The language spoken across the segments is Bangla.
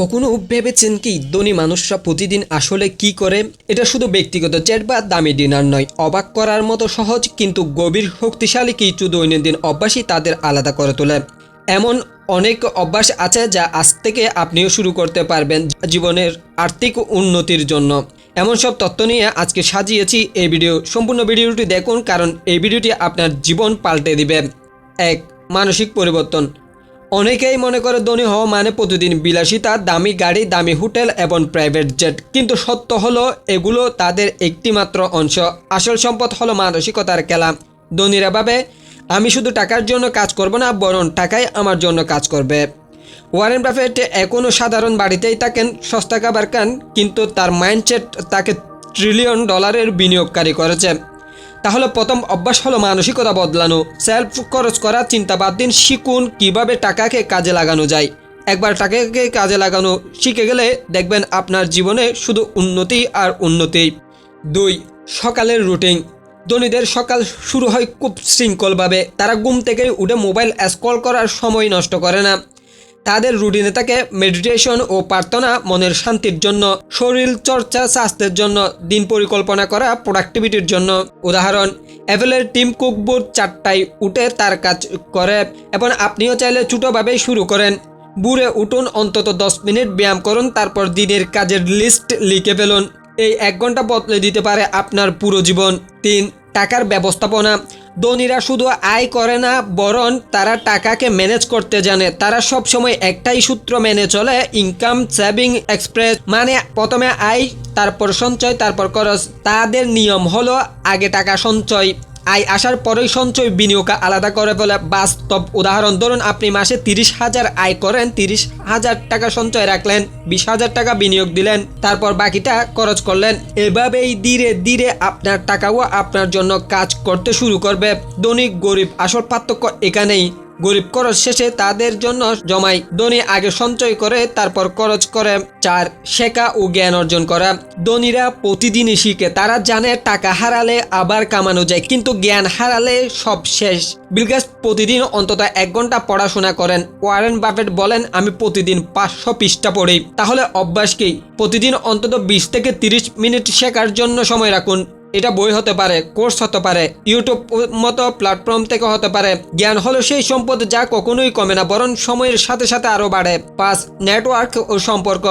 কখনো ভেবেছেন কি ধনী মানুষরা প্রতিদিন আসলে কি করে? এটা শুধু ব্যক্তিগত চ্যাট বা দামি ডিনার নয়। অবাক করার মতো সহজ কিন্তু গভীর শক্তিশালী কিছু দৈনন্দিন অভ্যাসই তাদের আলাদা করে তোলে। এমন অনেক অভ্যাস আছে যা আজ থেকে আপনিও শুরু করতে পারবেন জীবনের আর্থিক উন্নতির জন্য। এমন সব তথ্য নিয়ে আজকে সাজিয়েছি এই ভিডিও। সম্পূর্ণ ভিডিওটি দেখুন কারণ এই ভিডিওটি আপনার জীবন পাল্টে দিবে। এক, মানসিক পরিবর্তন। অনেকেই মনে করে ধনী হওয়া মানে প্রতিদিন বিলাসিতা, দামি গাড়ি, দামি হোটেল এবং প্রাইভেট জেট কিন্তু সত্য হলো, এগুলো তাদের একটিমাত্র অংশ। আসল সম্পদ হলো মানসিকতার খেলা। ধনীরা ভাবে, আমি শুধু টাকার জন্য কাজ করব না, বরং টাকাই আমার জন্য কাজ করবে। ওয়ারেন বাফেট এখনও সাধারণ বাড়িতেই থাকেন, সস্তা খাবার খান, কিন্তু তার মাইন্ডসেট তাকে ট্রিলিয়ন ডলারের বিনিয়োগকারী করেছে। তাহলে প্রথম অভ্যাস হলো মানসিকতা বদলানো। সেলফ খরচ করার চিন্তা বাদ দিন, শিখুন কীভাবে টাকাকে কাজে লাগানো যায়। একবার টাকাকে কাজে লাগানো শিখে গেলে দেখবেন আপনার জীবনে শুধু উন্নতি আর উন্নতি। দুই, সকালের রুটিন ধনীদের সকাল শুরু হয় খুব শৃঙ্খলভাবে। তারা ঘুম থেকে উঠে মোবাইল স্ক্রল করার সময় নষ্ট করে না। তাদের রুটিনে থাকে মেডিটেশন ও প্রার্থনা, মনের শান্তির জন্য, শরীর, চর্চা, স্বাস্থ্যের জন্য, দিন পরিকল্পনা করা প্রোডাক্টিভিটির জন্য। উদাহরণ অ্যাপেলের টিম কুক চারটায় উঠে তার কাজ করে এবং আপনিও চাইলে ছোটোভাবেই শুরু করেন। বুড়ে উঠুন, অন্তত দশ মিনিট ব্যায়াম করুন, তারপর দিনের কাজের লিস্ট লিখে ফেলুন। এই এক ঘণ্টা বদলে দিতে পারে আপনার পুরো জীবন। তিন টাকার ব্যবস্থাপনা। ধনীরা শুধু আয় করে না, বরং তারা টাকাকে ম্যানেজ করতে জানে। তারা সব সময় একটাই সূত্র মেনে চলে ইনকাম সেভিং এক্সপ্রেস মানে প্রথমে আয়, তারপর সঞ্চয়, তারপর খরচ। তাদের নিয়ম হলো আগে টাকা সঞ্চয়। আয় আসার পরেই সঞ্চয় বিনিয়োগ আলাদা করে ফেলে বাস্তব উদাহরণ। ধরুন, আপনি মাসে তিরিশ হাজার আয় করেন, তিরিশ হাজার টাকা সঞ্চয় রাখলেন, বিশ হাজার টাকা বিনিয়োগ দিলেন, তারপর বাকিটা খরচ করলেন। এভাবেই ধীরে ধীরে আপনার টাকাও আপনার জন্য কাজ করতে শুরু করবে। দৈনিক গরিব, আসল পার্থক্য এখানেই। গরিব খরচ শেষে তাদের জন্য জমায় ধনী আগে সঞ্চয় করে, তারপর খরচ করে, চার শেখা ও জ্ঞান অর্জন করা। ধনীরা প্রতিদিনই শিখে, তারা জানে টাকা হারালে আবার কামানো যায়, কিন্তু জ্ঞান হারালে সব শেষ। বিলগাস প্রতিদিন অন্তত এক ঘণ্টা পড়াশোনা করেন। ওয়ারেন বাফেট বলেন, আমি প্রতিদিন পাঁচশো পৃষ্ঠা পড়ি। তাহলে অভ্যাস কি? প্রতিদিন অন্তত বিশ থেকে তিরিশ মিনিট শেখার জন্য সময় রাখুন। এটা বই হতে পারে, কোর্স হতে পারে, ইউটিউব মতো প্ল্যাটফর্ম থেকে হতে পারে। জ্ঞান হলো সেই সম্পদ যা কখনোই কমে না, বরং সময়ের সাথে সাথে আরও বাড়ে। পাঁচ, নেটওয়ার্ক ও সম্পর্ক।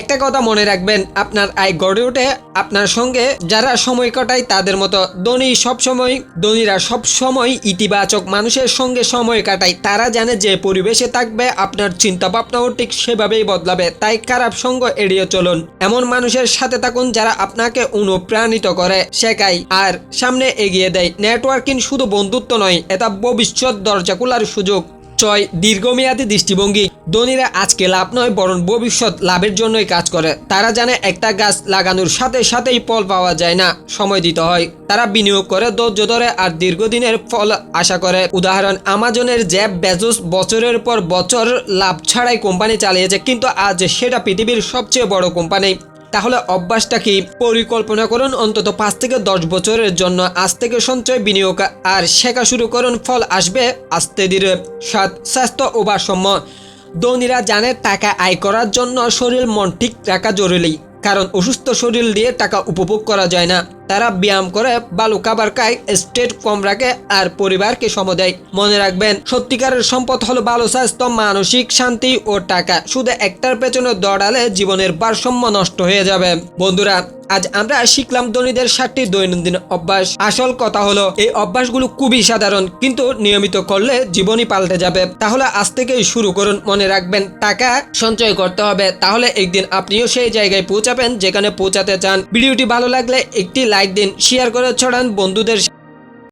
একটা কথা মনে রাখবেন, আপনার আয় গড়ে ওঠে, আপনার সঙ্গে যারা সময় কাটায় তাদের মতো ধনী সবসময় ধনীরা সব সময় ইতিবাচক মানুষের সঙ্গে সময় কাটায়। তারা জানে যে পরিবেশে থাকবে, আপনার চিন্তা ভাবনাও ঠিক সেভাবেই বদলাবে। তাই খারাপ সঙ্গ এড়িয়ে চলুন। এমন মানুষের সাথে থাকুন যারা আপনাকে অনুপ্রাণিত করে, শেখায় আর সামনে এগিয়ে দেয়। নেটওয়ার্কিং শুধু বন্ধুত্ব নয়, এটা ভবিষ্যৎ দরজা খোলার সুযোগ। ছয় দীর্ঘমেয়াদী দৃষ্টিভঙ্গি। ধনীরা আজকে লাভ নয়, বরং ভবিষ্যৎ লাভের জন্যই কাজ করে। তারা জানে একটা গাছ লাগানোর সাথে সাথেই ফল পাওয়া যায় না, সময় দিতে হয়। তারা বিনিয়োগ করে, ধৈর্য ধরে, আর দীর্ঘদিনের ফল আশা করে। উদাহরণ, আমাজনের জ্যাব বেজোস বছরের পর বছর লাভ ছাড়াই কোম্পানি চালিয়েছে, কিন্তু আজ সেটা পৃথিবীর সবচেয়ে বড় কোম্পানি। তাহলে অভ্যাসটা কি? পরিকল্পনা করুন অন্তত পাঁচ থেকে দশ বছরের জন্য। আজ থেকে সঞ্চয় বিনিয়োগ আর শেখা শুরু করুন, ফল আসবে, আস্তে ধীরে। সাত স্বাস্থ্য ও ভারসাম্য। ধনীরা জানে টাকা আয় করার জন্য শরীর, মন ঠিক রাখা জরুরি। কারণ অসুস্থ শরীর দিয়ে টাকা উপভোগ করা যায় না। তারা ব্যায়াম করে বালু খাবার খায়, স্টেট কম রাখে আর পরিবারকে সম দেয়। মনে রাখবেন, সত্যিকারের সম্পদ হলো ভালো স্বাস্থ্য, মানসিক শান্তি ও টাকা। শুধু একটার পেছনে দৌড়ালে জীবনের ভারসাম্য নষ্ট হয়ে যাবে। বন্ধুরা, আজ আমরা শিখলাম ধনীদের ষাটটি দৈনন্দিন অভ্যাস। আসল কথা হলো, এই অভ্যাসগুলো খুবই সাধারণ, কিন্তু নিয়মিত করলে জীবনই পাল্টে যাবে। তাহলে আজ থেকেই শুরু করুন। মনে রাখবেন, টাকা সঞ্চয় করতে হবে। তাহলে একদিন আপনিও সেই জায়গায় পৌঁছাবেন যেখানে পৌঁছাতে চান। ভিডিওটি ভালো লাগলে একটি লাইক দিন শেয়ার করে ছড়ান বন্ধুদের